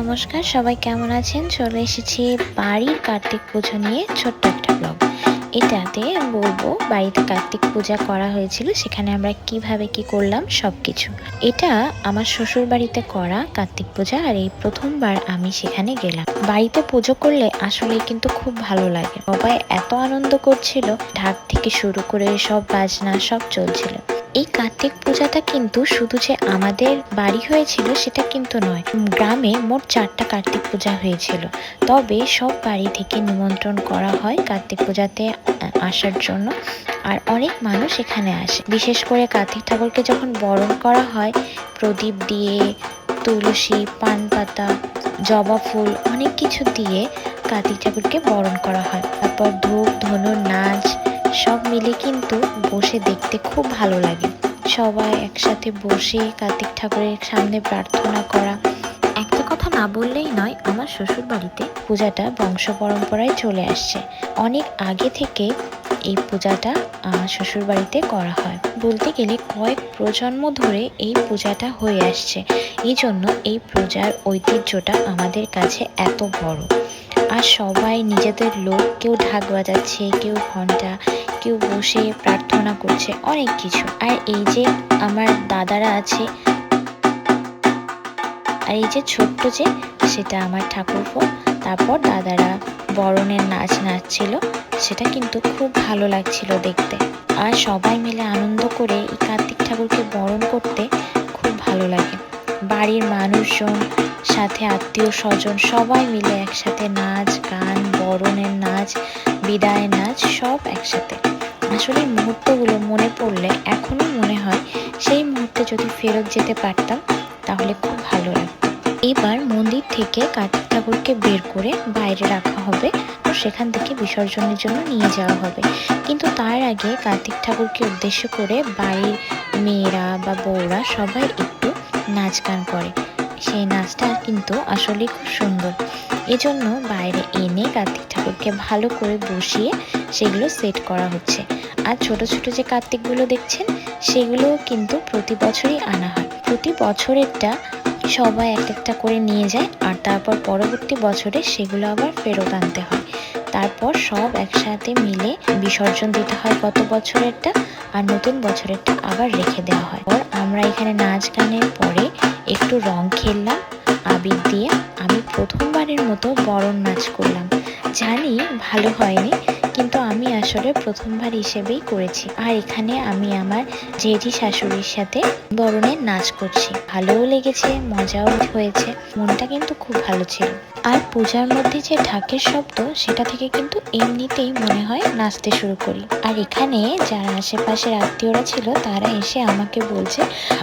নমস্কার, সবাই কেমন আছেন? চলে এসেছি বাড়ির কার্তিক পুজো নিয়ে ছোট্ট একটা ব্লগ এটাতে বলব, বাড়িতে কার্তিক পূজা করা হয়েছিল, সেখানে আমরা কীভাবে কি করলাম সব কিছু এটা আমার শ্বশুর বাড়িতে করা কার্তিক পূজা, আর এই প্রথমবার আমি সেখানে গেলাম। বাড়িতে পুজো করলে আসলে কিন্তু খুব ভালো লাগে। সবাই এত আনন্দ করছিল, ঢাক থেকে শুরু করে সব বাজনা সব চলছিল। এই কার্তিক পূজাটা কিন্তু শুধু যে আমাদের বাড়ি হয়েছিল সেটা কিন্তু নয়, গ্রামে মোট চারটা কার্তিক পূজা হয়েছিল। তবে সব বাড়ি থেকে নিমন্ত্রণ করা হয় কার্তিক পূজাতে আসার জন্য। আর অনেক মানুষ এখানে আসে। বিশেষ করে কার্তিক ঠাকুরকে যখন বরণ করা হয়, প্রদীপ দিয়ে, তুলসী, পান পাতা, জবা ফুল, অনেক কিছু দিয়ে কার্তিক ঠাকুরকে বরণ করা হয়। তারপর ধূপ, ধনুর নাচ সব মিলে কিন্তু বসে দেখতে খুব ভালো লাগে। সবাই একসাথে বসে কার্তিক ঠাকুরের সামনে প্রার্থনা করা। একটা কথা না বললেই নয়, আমার শ্বশুর বাড়িতে পূজাটা বংশ পরম্পরায় চলে আসছে। অনেক আগে থেকে এই পূজাটা আমার শ্বশুর বাড়িতে করা হয়। বলতে গেলে কয়েক প্রজন্ম ধরে এই পূজাটা হয়ে আসছে। এই জন্য এই পূজার ঐতিহ্যটা আমাদের কাছে এত বড়। আর সবাই নিজেদের লোক, কেউ ঢাক বাজাচ্ছে, কেউ ঘণ্টা কেউ বসে প্রার্থনা করছে, অনেক কিছু। আর এই যে আমার দাদারা আছে, আর এই যে ছোট্ট যে, সেটা আমার ঠাকুরপো। তারপর দাদারা বরণের নাচ নাচছিল, সেটা কিন্তু খুব ভালো লাগছিল দেখতে। আর সবাই মিলে আনন্দ করে এই কার্তিক ঠাকুরকে বরণ করতে খুব ভালো লাগে। বাড়ির মানুষজন, সাথে আত্মীয় স্বজন, সবাই মিলে একসাথে নাচ, গান, বরণের নাচ, বিদায় নাচ, সব একসাথে। আসলে মুহূর্তগুলো মনে পড়লে এখনও মনে হয় সেই মুহূর্তে যদি ফেরত যেতে পারতাম, তাহলে খুব ভালো লাগতো। এবার মন্দির থেকে কার্তিক ঠাকুরকে বের করে বাইরে রাখা হবে ও সেখান থেকে বিসর্জনের জন্য নিয়ে যাওয়া হবে। কিন্তু তার আগে কার্তিক ঠাকুরকে উদ্দেশ্য করে বাড়ির মেয়েরা বা বউরা সবাই নাচ গান করে। সেই নাচটা কিন্তু আসলে খুব সুন্দর। এজন্য বাইরে এনে কার্তিক ঠাকুরকে ভালো করে বসিয়ে সেগুলো সেট করা হচ্ছে। আর ছোট ছোট যে কার্তিকগুলো দেখছেন সেগুলোও কিন্তু প্রতি বছরই আনা হয়। প্রতি বছরেরটা সবাই এক একটা করে নিয়ে যায়, আর তারপর পরবর্তী বছরে সেগুলো আবার ফেরত আনতে হয়। তারপর সব একসাথে মিলে বিসর্জন দিতে হয় গত বছরেরটা আর নতুন বছরেরটা আবার রেখে দেওয়া হয়। আর আমরা এখানে নাচ গানের পরে একটু রং খেললাম, আবির দিয়ে আমি প্রথমবারের মতো বরণ নাচ করলাম। জানি ভালো হয়নি কিন্তু আমি আসলে প্রথমবার হিসেবেই করেছি। আর এখানে আমি আমার জেঠি শাশুড়ির সাথে বরণের নাচ করছি। ভালোও লেগেছে, মজাও হয়েছে, মনটা কিন্তু খুব ভালো ছিল। আর পূজার মধ্যে যে ঢাকের শব্দ, সেটা থেকে কিন্তু এমনিতেই মনে হয় নাচতে শুরু করি। আর এখানে যারা আশেপাশের আত্মীয়রা ছিল, তারা এসে আমাকে বলছে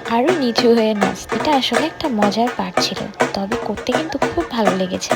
আরও নিচু হয়ে নাচ। এটা আসলে একটা মজার পাঠ ছিল। তবে করতে কিন্তু খুব ভালো লেগেছে।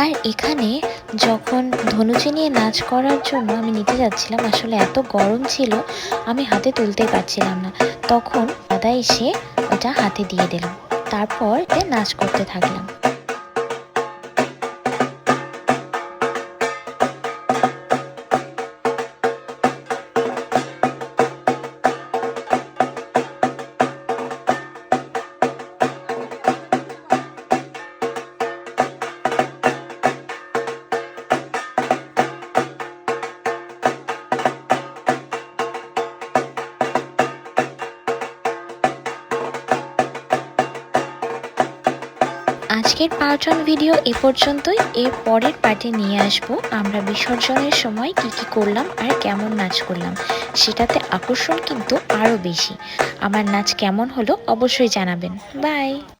আর এখানে যখন ধনুচি নিয়ে নাচ করার জন্য আমি নিতে যাচ্ছিলাম, আসলে এত গরম ছিল, আমি হাতে তুলতে পারছিলাম না। তখন দাদা এসে ওটা হাতে দিয়ে দিলাম। তারপর নাচ করতে থাকলাম। আজকের পাঁচজন ভিডিও এ পর্যন্তই। এর পরের পার্টে নিয়ে আসব আমরা বিসর্জনের সময় কি কি করলাম আর কেমন নাচ করলাম। সেটাতে আকর্ষণ কিন্তু আরও বেশি। আমার নাচ কেমন হলো অবশ্যই জানাবেন। বাই!